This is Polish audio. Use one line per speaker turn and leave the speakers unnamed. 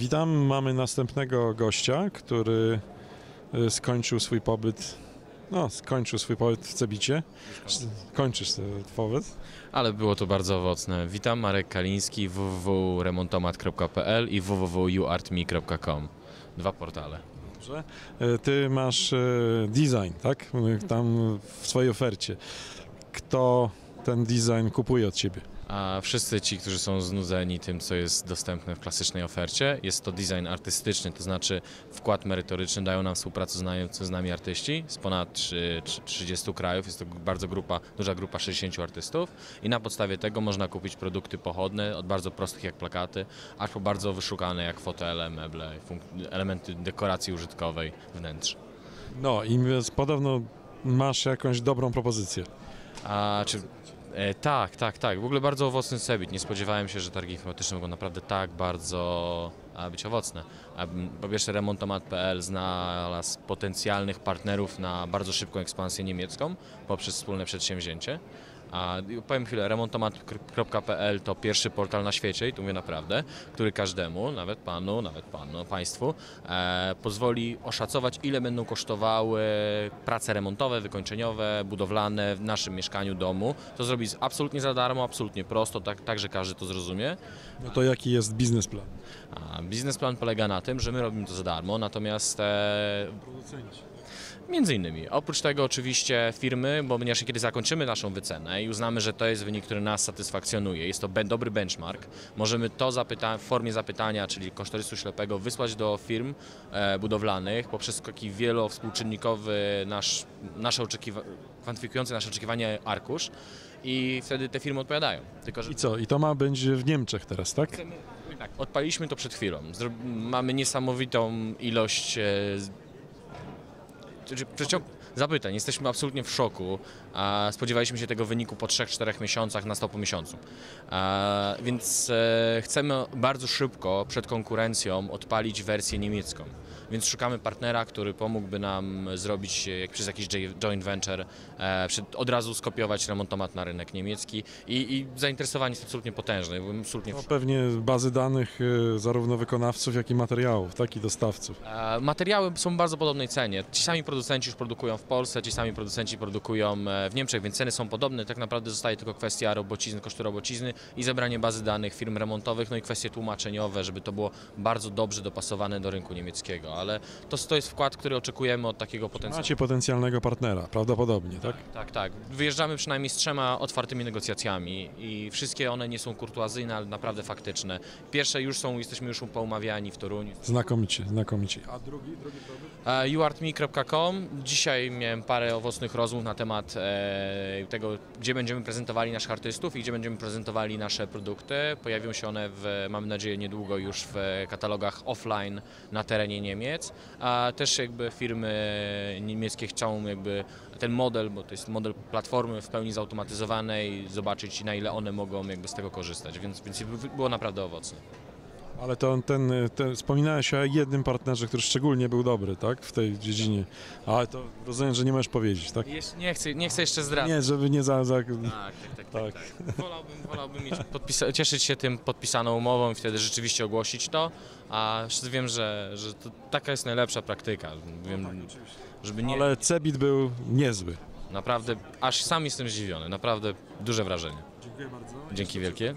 Witam, mamy następnego gościa, który y, skończył swój pobyt, no skończył swój pobyt w Cebicie. Kończysz ten pobyt.
Ale było to bardzo owocne. Witam, Marek Kaliński, www.remontomat.pl i www.uartme.com. Dwa portale.
Dobrze. Y, Ty masz y, design, tak? Tam w swojej ofercie. Kto ten design kupuje od Ciebie?
A wszyscy ci, którzy są znudzeni tym, co jest dostępne w klasycznej ofercie, jest to design artystyczny, to znaczy wkład merytoryczny dają nam współpracę z nami artyści z ponad trzy- trzy- 30 krajów. Jest to bardzo grupa, duża grupa 60 artystów i na podstawie tego można kupić produkty pochodne, od bardzo prostych jak plakaty, aż po bardzo wyszukane jak fotele, meble, elementy dekoracji użytkowej wnętrz.
No i podobno masz jakąś dobrą propozycję.
A czy. E, tak, tak, tak. W ogóle bardzo owocny Cebit. Nie spodziewałem się, że targi informatyczne mogą naprawdę tak bardzo a, być owocne. A, po pierwsze, remontomat.pl znalazł potencjalnych partnerów na bardzo szybką ekspansję niemiecką poprzez wspólne przedsięwzięcie. A powiem chwilę, remontomat.pl to pierwszy portal na świecie, i tu mówię naprawdę, który każdemu, nawet panu, nawet panu, państwu, e, pozwoli oszacować, ile będą kosztowały prace remontowe, wykończeniowe, budowlane w naszym mieszkaniu, domu. To zrobić absolutnie za darmo, absolutnie prosto, tak, tak że każdy to zrozumie.
No to jaki jest biznesplan?
A biznesplan polega na tym, że my robimy to za darmo, natomiast e,
Producenci.
Między innymi. Oprócz tego oczywiście firmy, bo ponieważ kiedy zakończymy naszą wycenę i uznamy, że to jest wynik, który nas satysfakcjonuje, jest to dobry benchmark, możemy to zapyta- w formie zapytania, czyli kosztorysu ślepego, wysłać do firm e, budowlanych poprzez taki wielowspółczynnikowy nasz, nasze oczekiwa- kwantyfikujący nasze oczekiwania arkusz i wtedy te firmy odpowiadają. Tylko, że
I co? I to ma będzie w Niemczech teraz, tak?
Chcemy- tak, odpaliśmy to przed chwilą. Zro- mamy niesamowitą ilość e, z- czy- przeciąg- zapytań. Jesteśmy absolutnie w szoku. Spodziewaliśmy się tego wyniku po 3-4 miesiącach, na 100 po miesiącu. Więc e, chcemy bardzo szybko przed konkurencją odpalić wersję niemiecką. Więc szukamy partnera, który pomógłby nam zrobić e, jak przez jakiś joint venture, e, od razu skopiować remontomat na rynek niemiecki i, i zainteresowanie jest absolutnie potężne. Byłem absolutnie
No, pewnie bazy danych y, zarówno wykonawców, jak i materiałów, tak? I dostawców.
E, Materiały są w bardzo podobnej cenie. Ci sami producenci już produkują w Polsce, ci sami producenci produkują e, w Niemczech, więc ceny są podobne. Tak naprawdę zostaje tylko kwestia robocizny, kosztu robocizny i zebranie bazy danych firm remontowych, no i kwestie tłumaczeniowe, żeby to było bardzo dobrze dopasowane do rynku niemieckiego. Ale to, to jest wkład, który oczekujemy od takiego potencjału.
Macie potencjalnego partnera, prawdopodobnie, tak?
Tak, tak. Wyjeżdżamy przynajmniej z trzema otwartymi negocjacjami i wszystkie one nie są kurtuazyjne, ale naprawdę faktyczne. Pierwsze już są, jesteśmy już poumawiani w Toruniu.
Znakomicie, znakomicie. A drugi, drugi produkt?
E, youartme.com. Miałem parę owocnych rozmów na temat e, tego, gdzie będziemy prezentowali naszych artystów i gdzie będziemy prezentowali nasze produkty. Pojawią się one, w, mam nadzieję, niedługo już w katalogach offline na terenie Niemiec. A też jakby firmy niemieckie chcą jakby ten model, bo to jest model platformy w pełni zautomatyzowanej, zobaczyć na ile one mogą jakby z tego korzystać, więc, więc było naprawdę owocne.
Ale to ten, ten, wspominałeś o jednym partnerze, który szczególnie był dobry, tak? W tej dziedzinie. Ale to rozumiem, że nie możesz powiedzieć, tak?
Nie chcę, nie chcę jeszcze zdradzać.
Nie, żeby nie za... za...
Tak, tak, tak. tak, tak. Wolałbym, wolałbym mieć podpisa- cieszyć się tym podpisaną umową i wtedy rzeczywiście ogłosić to, a jeszcze wiem, że, że to taka jest najlepsza praktyka. Wiem, żeby nie...
Ale Cebit był niezły.
Naprawdę, aż sam jestem zdziwiony, naprawdę duże wrażenie.
Dziękuję bardzo.
Dzięki wielkie.